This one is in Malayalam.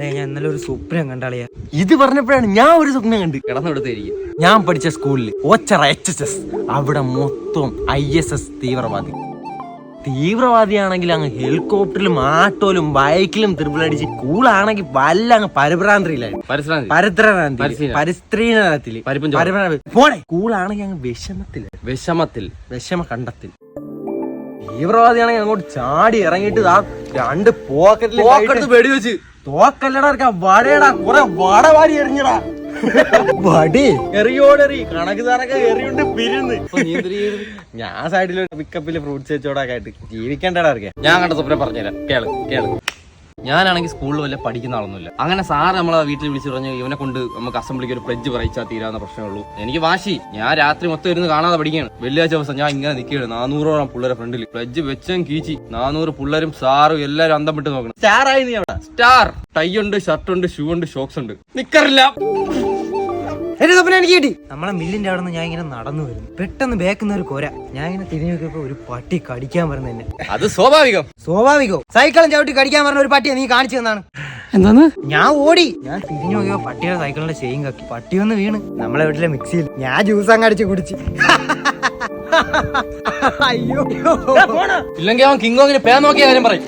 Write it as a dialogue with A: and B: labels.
A: ഞാൻ ഇന്നലെ ഒരു സ്വപ്നം കണ്ടാളിയാ
B: ഇത് പറഞ്ഞപ്പോഴാണ് ഞാൻ ഒരു സ്വപ്നം കണ്ട്.
C: കിടന്നെടുത്തായിരിക്കും
B: ഞാൻ പഠിച്ച സ്കൂളിൽ ഓച്ചറ എച്ച് എസ് എസ് അവിടെ മൊത്തം ഐ എസ് എസ് തീവ്രവാദി. തീവ്രവാദിയാണെങ്കിൽ അങ്ങ് ഹെലികോപ്റ്ററിലും ആട്ടോയിലും ബൈക്കിലും തിരുപ്പിലടിച്ച് കൂളാണെങ്കിൽ വല്ല അങ്ങ് പരഭ്രാന്തിയിലായിരുന്നു
C: പരിശ്രമം
B: പരത്രനാന്തി
C: പരിശീലനം.
B: പരിസ്ത്രീനത്തിൽ
C: പരിപ്പും ചോറും.
B: പരഭ്രാന്തി. പോടെ കൂളാണെങ്കിൽ അങ്ങ് വിഷമത്തിൽ.
C: വിഷമത്തിൽ.
B: വിഷമ കണ്ടത്തിൽ. തീവ്രവാദിയാണെങ്കിൽ അങ്ങോട്ട് ചാടി ഇറങ്ങിയിട്ട് ആ രണ്ട് പോക്കറ്റിൽ
C: വെടിവെച്ച്.
B: തോക്കല്ലടാ ഇറക്കാ വടയടാ കുറെ വട വാരി എറിഞ്ഞടാ. വടി? എറിയോടെറി. കണക്ക് സാറൊക്കെ എറിയുണ്ട് പിരിന്ന് ഞാൻ സൈഡിൽ പിക്കപ്പിൽ ഫ്രൂട്ട്സ് വെച്ചോടൊക്കെ ആയിട്ട് ജീവിക്കണ്ടടാ ഇറക്കിയ
C: ഞാൻ കണ്ട സ്വപ്നം പറഞ്ഞുതരാം. കേൾ കേൾ. ഞാനാണെങ്കിൽ സ്കൂളിൽ വല്ല പഠിക്കുന്ന ആളൊന്നുമില്ല. അങ്ങനെ സാറ് നമ്മളെ വീട്ടിൽ വിളിച്ചു പറഞ്ഞു ഇവനെ കൊണ്ട് നമുക്ക് അസംബ്ലിക്ക് ഒരു പ്ലജ് പറയിച്ചാൽ തീരാവുന്ന പ്രശ്നമുള്ളൂ എനിക്ക് വാശി. ഞാൻ രാത്രി മൊത്തം ഇരുന്ന് കാണാതെ പഠിക്കുകയാണ്. വെള്ളിയാഴ്ച ദിവസം ഞാൻ ഇങ്ങനെ നിൽക്കുകയാണ്. നാനൂറോളം പിള്ളേരെ ഫ്രണ്ടിൽ പ്ലജ് വെച്ചും കീച്ചി. നാനൂറ് പിള്ളേരും സാറും എല്ലാരും അന്തം വിട്ട് നോക്കണം.
B: സ്റ്റാർ ആയി നീ അവിടെ.
C: സ്റ്റാർ ടൈ ഉണ്ട് ഷർട്ട് ഉണ്ട് ഷൂ ഉണ്ട് ഷോക്സ് ഉണ്ട്. നിക്കറില്ല.
A: എന്റെ സ്വപ്നം എനിക്ക് കിട്ടി. നമ്മളെ മില്ലിന്റെ അവിടെ നിന്ന് ഞാൻ ഇങ്ങനെ നടന്നു വരുന്നു. പെട്ടെന്ന് ബേക്കുന്ന ഒരു കൊര. ഞാൻ ഇങ്ങനെ തിരിഞ്ഞു നോക്കിയപ്പോ ഒരു പട്ടി കടിക്കാൻ പറഞ്ഞ എന്നെ.
C: അത് സ്വാഭാവികം.
A: സ്വാഭാവികം. സൈക്കിളും ചവിട്ടി കടിക്കാൻ പറഞ്ഞ ഒരു പട്ടിയെ നീ കാണിച്ചു തന്നാണ്.
C: എന്താന്ന്?
A: ഞാൻ ഓടി. ഞാൻ തിരിഞ്ഞു നോക്കിയപ്പോ പട്ടിയുടെ സൈക്കിളിന്റെ ചെയിൻ കക്കി പട്ടി ഒന്ന് വീണ്. നമ്മളെ വീട്ടിലെ മിക്സിയിൽ ഞാൻ ജ്യൂസ് അങ്ങ് അടിച്ച് കുടിച്ച്. അയ്യോ
C: ഇല്ലെങ്കിൽ അവൻ കിങ്ങോ പേ നോക്കിയ കാര്യം പറയും.